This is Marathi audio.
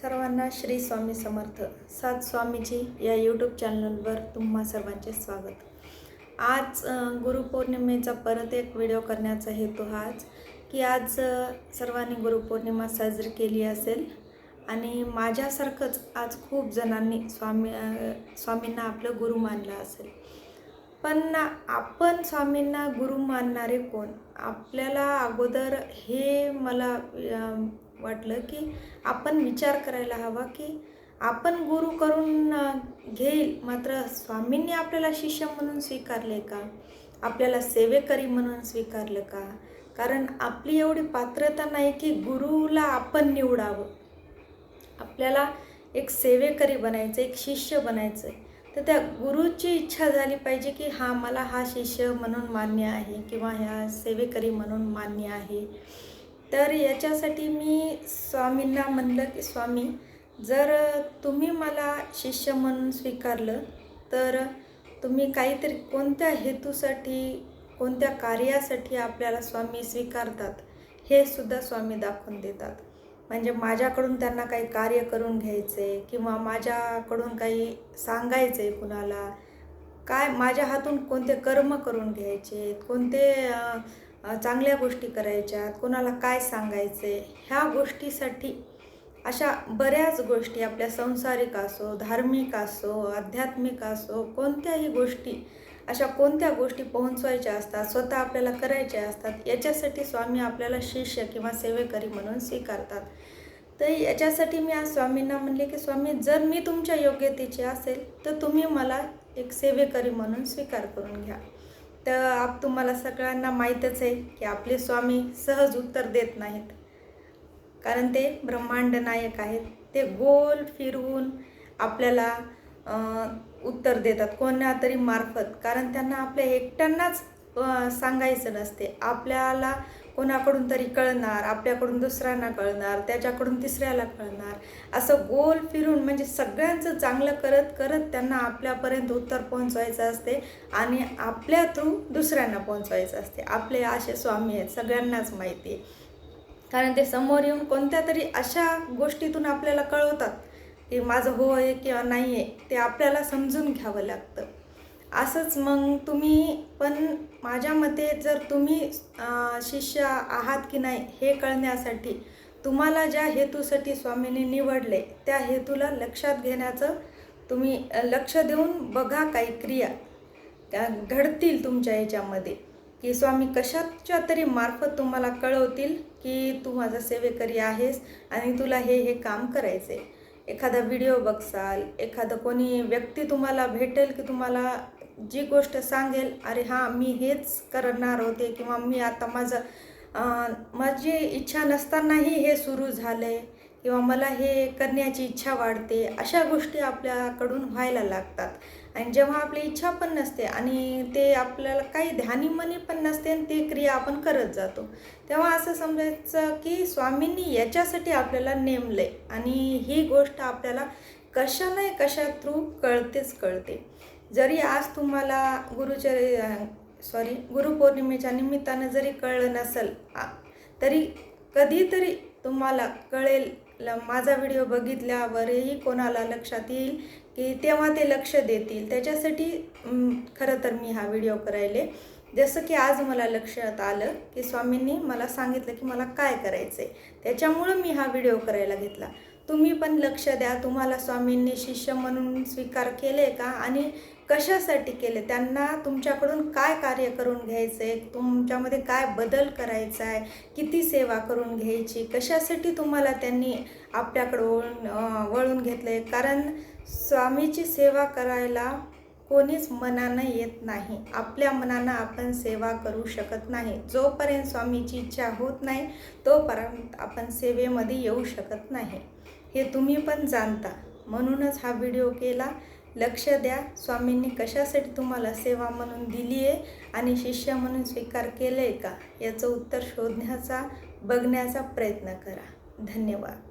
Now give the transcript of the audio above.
सर्वांना श्री स्वामी समर्थ. सात स्वामीजी या यूट्यूब चॅनलवर तुम्हा सर्वांचे स्वागत. आज गुरुपौर्णिमेचा परत एक व्हिडिओ करण्याचा हेतू हाच की आज सर्वांनी गुरुपौर्णिमा साजरी केली असेल आणि माझ्यासारखंच आज खूप जणांनी स्वामी स्वामींना आपलं गुरु मानलं असेल. पण आपण स्वामींना गुरु मानणारे कोण? आपल्याला अगोदर हे मला वाटलं की आपण विचार करायला हवा की आपण गुरु करून घेईल. मात्र स्वामींनी आपल्याला शिष्य म्हणून स्वीकारले का? आपल्याला सेवेकरी म्हणून स्वीकारलं का? कारण आपली एवढी पात्रता नाही की गुरुला आपण निवडावं. आपल्याला एक सेवेकरी बनायचं एक शिष्य बनायचं आहे तर त्या गुरुची इच्छा झाली पाहिजे की हा मला हा शिष्य म्हणून मान्य आहे किंवा ह्या सेवेकरी म्हणून मान्य आहे. तर याच्यासाठी मी स्वामींना म्हणलं की स्वामी जर तुम्ही मला शिष्य म्हणून स्वीकारलं तर तुम्ही काहीतरी कोणत्या हेतूसाठी कोणत्या कार्यासाठी आपल्याला स्वामी स्वीकारतात हे सुद्धा स्वामी दाखवून देतात. म्हणजे माझ्याकडून त्यांना काही कार्य करून घ्यायचं आहे किंवा माझ्याकडून काही सांगायचं आहे कुणाला. काय माझ्या हातून कोणते कर्म करून घ्यायचे कोणते चांगल्या गोष्टी करायच्या कोणाला काय सांगायचे ह्या गोष्टीसाठी अशा बऱ्याच गोष्टी आपल्या संसारिक असो धार्मिक असो आध्यात्मिक असो कोणत्याही गोष्टी अशा कोणत्या गोष्टी पोहोचवायच्या असतात स्वतः आपल्याला करायच्या असतात याच्यासाठी स्वामी आपल्याला शिष्य किंवा सेवेकरी म्हणून स्वीकारतात. तर याच्यासाठी मी आज स्वामींना म्हणले की स्वामी जर मी तुमच्या योग्यतेची असेल तर तुम्ही मला एक सेवेकरी म्हणून स्वीकार करून घ्या. तर आप तुम्हाला सगळ्यांना माहीतच आहे की आपले स्वामी सहज उत्तर देत नाहीत. कारण ते ब्रह्मांड नायक आहेत. ते गोल फिरवून आपल्याला उत्तर देतात. कोणा तरी मार्फत. कारण त्यांना आपल्या एकट्यांनाच सांगायचं नसते. आपल्याला कोणाकडून तरी कळणार आपल्याकडून दुसऱ्यांना कळणार त्याच्याकडून तिसऱ्याला कळणार. असं गोल फिरून म्हणजे सगळ्यांचं चांगलं करत करत त्यांना आपल्यापर्यंत उत्तर पोहोचवायचं असते आणि आपल्या थ्रू दुसऱ्यांना पोहोचवायचं असते. आपले असे स्वामी आहेत सगळ्यांनाच माहिती आहे. कारण ते समोर येऊन कोणत्या तरी अशा गोष्टीतून आपल्याला कळवतात की माझं हो आहे किंवा नाही आहे ते आपल्याला समजून घ्यावं लागतं. असंच मग तुम्ही पण माझ्या मते जर तुम्ही शिष्य आहात की नाही हे कळण्यासाठी तुम्हाला ज्या हेतूसाठी स्वामींनी निवडले त्या हेतूला लक्षात घेण्याचं तुम्ही लक्ष देऊन बघा काही क्रिया. त्या घडतील तुमच्या याच्यामध्ये की स्वामी कशाच्या तरी मार्फत तुम्हाला कळवतील की तू माझा सेवेकरी आहेस आणि तुला हे हे काम करायचं आहे एखादा व्हिडिओ बघसाल एखादं कोणी व्यक्ती तुम्हाला भेटेल की तुम्हाला जी गोष्ट सांगेल अरे हां मी हेच करणार होते किंवा मी आता माझं माझी इच्छा नसतानाही हे सुरू झालं आहे किंवा मला हे करण्याची इच्छा वाढते अशा गोष्टी आपल्याकडून व्हायला लागतात. आणि जेव्हा आपली इच्छा पण नसते आणि ते आपल्याला काही ध्यानीमनी पण नसते आणि ते क्रिया आपण करत जातो तेव्हा असं समजायचं की स्वामींनी याच्यासाठी आपल्याला नेमलं आहे आणि ही गोष्ट आपल्याला कशा नाही कशा थ्रू कळतेच कळते. जरी आज तुम्हाला गुरुचर सॉरी गुरुपौर्णिमेच्या निमित्तानं जरी कळलं नसेल तरी कधीतरी तुम्हाला कळेल. माझा व्हिडिओ बघितल्यावरही कोणाला लक्षात येईल की तेव्हा ते लक्ष देतील. त्याच्यासाठी खरं तर मी हा व्हिडिओ करायले. जसं की आज मला लक्षात आलं की स्वामींनी मला सांगितलं की मला काय करायचं आहे त्याच्यामुळं मी हा व्हिडिओ करायला घेतला. तुम्ही पण लक्ष द्या. तुम्हाला स्वामींनी शिष्य म्हणून स्वीकार केले का? आणि कशासाठी केले? त्यांना तुमच्याकडून काय कार्य करून घ्यायचं आहे तुमच्यामध्ये काय बदल करायचा आहे किती सेवा करून घ्यायची? कशासाठी तुम्हाला त्यांनी आपल्याकडं वळून वळून घेतलं आहे कारण स्वामीची सेवा करायला कोणीच मनानं येत नाही. आपल्या मनानं आपण सेवा करू शकत नाही. जोपर्यंत स्वामीची इच्छा होत नाही तोपर्यंत आपण सेवेमध्ये येऊ शकत नाही. हे तुम्ही पण जाणता. म्हणूनच हा व्हिडिओ केला. लक्ष द्या. स्वामींनी कशासाठी तुम्हाला सेवा म्हणून दिली आहे आणि शिष्य म्हणून स्वीकार केलं आहे का? याचं उत्तर शोधण्याचा बघण्याचा प्रयत्न करा. धन्यवाद.